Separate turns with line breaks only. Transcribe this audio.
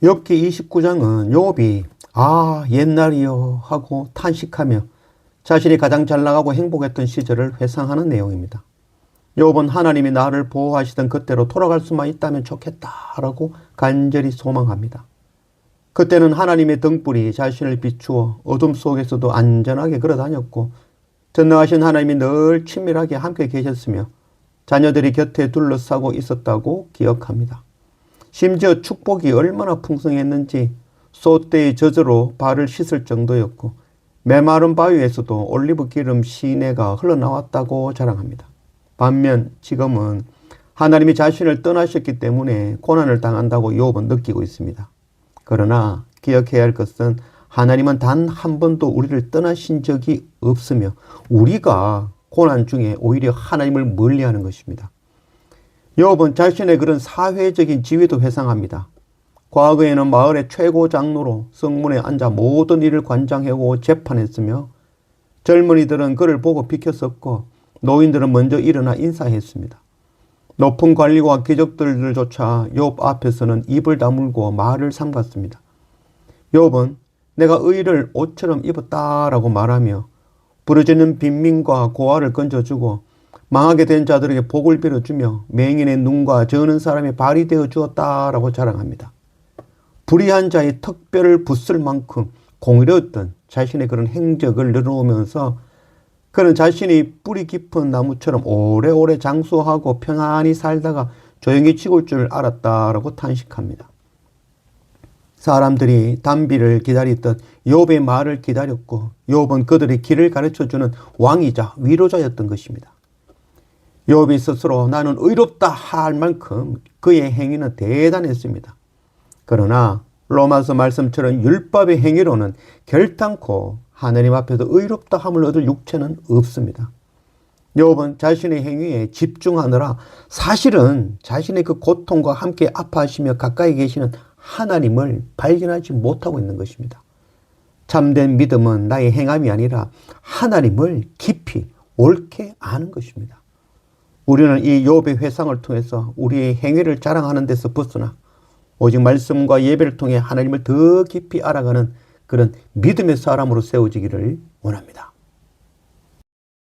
엽기 29장은 욥이 아 옛날이요 하고 탄식하며 자신이 가장 잘 나가고 행복했던 시절을 회상하는 내용입니다. 욥은 하나님이 나를 보호하시던 그때로 돌아갈 수만 있다면 좋겠다라고 간절히 소망합니다. 그때는 하나님의 등불이 자신을 비추어 어둠 속에서도 안전하게 걸어다녔고 전능하신 하나님이 늘 친밀하게 함께 계셨으며 자녀들이 곁에 둘러싸고 있었다고 기억합니다. 심지어 축복이 얼마나 풍성했는지 소떼의 젖으로 발을 씻을 정도였고 메마른 바위에서도 올리브 기름 시내가 흘러나왔다고 자랑합니다. 반면 지금은 하나님이 자신을 떠나셨기 때문에 고난을 당한다고 욥은 느끼고 있습니다. 그러나 기억해야 할 것은 하나님은 단 한 번도 우리를 떠나신 적이 없으며 우리가 고난 중에 오히려 하나님을 멀리하는 것입니다. 욥은 자신의 그런 사회적인 지위도 회상합니다. 과거에는 마을의 최고 장로로 성문에 앉아 모든 일을 관장하고 재판했으며 젊은이들은 그를 보고 비켰었고 노인들은 먼저 일어나 인사했습니다. 높은 관리와 귀족들조차 욥 앞에서는 입을 다물고 말을 삼갔습니다. 욥은 내가 의를 옷처럼 입었다라고 말하며 부러지는 빈민과 고아를 건져주고 망하게 된 자들에게 복을 빌어주며 맹인의 눈과 저는 사람의 발이 되어 주었다라고 자랑합니다. 불의한 자의 턱뼈를 부술 만큼 공의로웠던 자신의 그런 행적을 늘어놓으면서 그는 자신이 뿌리 깊은 나무처럼 오래오래 장수하고 평안히 살다가 조용히 죽을 줄 알았다라고 탄식합니다. 사람들이 단비를 기다리던 욥의 말을 기다렸고 욥은 그들의 길을 가르쳐주는 왕이자 위로자였던 것입니다. 욥이 스스로 나는 의롭다 할 만큼 그의 행위는 대단했습니다. 그러나 로마서 말씀처럼 율법의 행위로는 결단코 하나님 앞에서 의롭다 함을 얻을 육체는 없습니다. 욥은 자신의 행위에 집중하느라 사실은 자신의 그 고통과 함께 아파하시며 가까이 계시는 하나님을 발견하지 못하고 있는 것입니다. 참된 믿음은 나의 행함이 아니라 하나님을 깊이 옳게 아는 것입니다. 우리는 이 욥의 회상을 통해서 우리의 행위를 자랑하는 데서 벗어나 오직 말씀과 예배를 통해 하나님을 더 깊이 알아가는 그런 믿음의 사람으로 세워지기를 원합니다.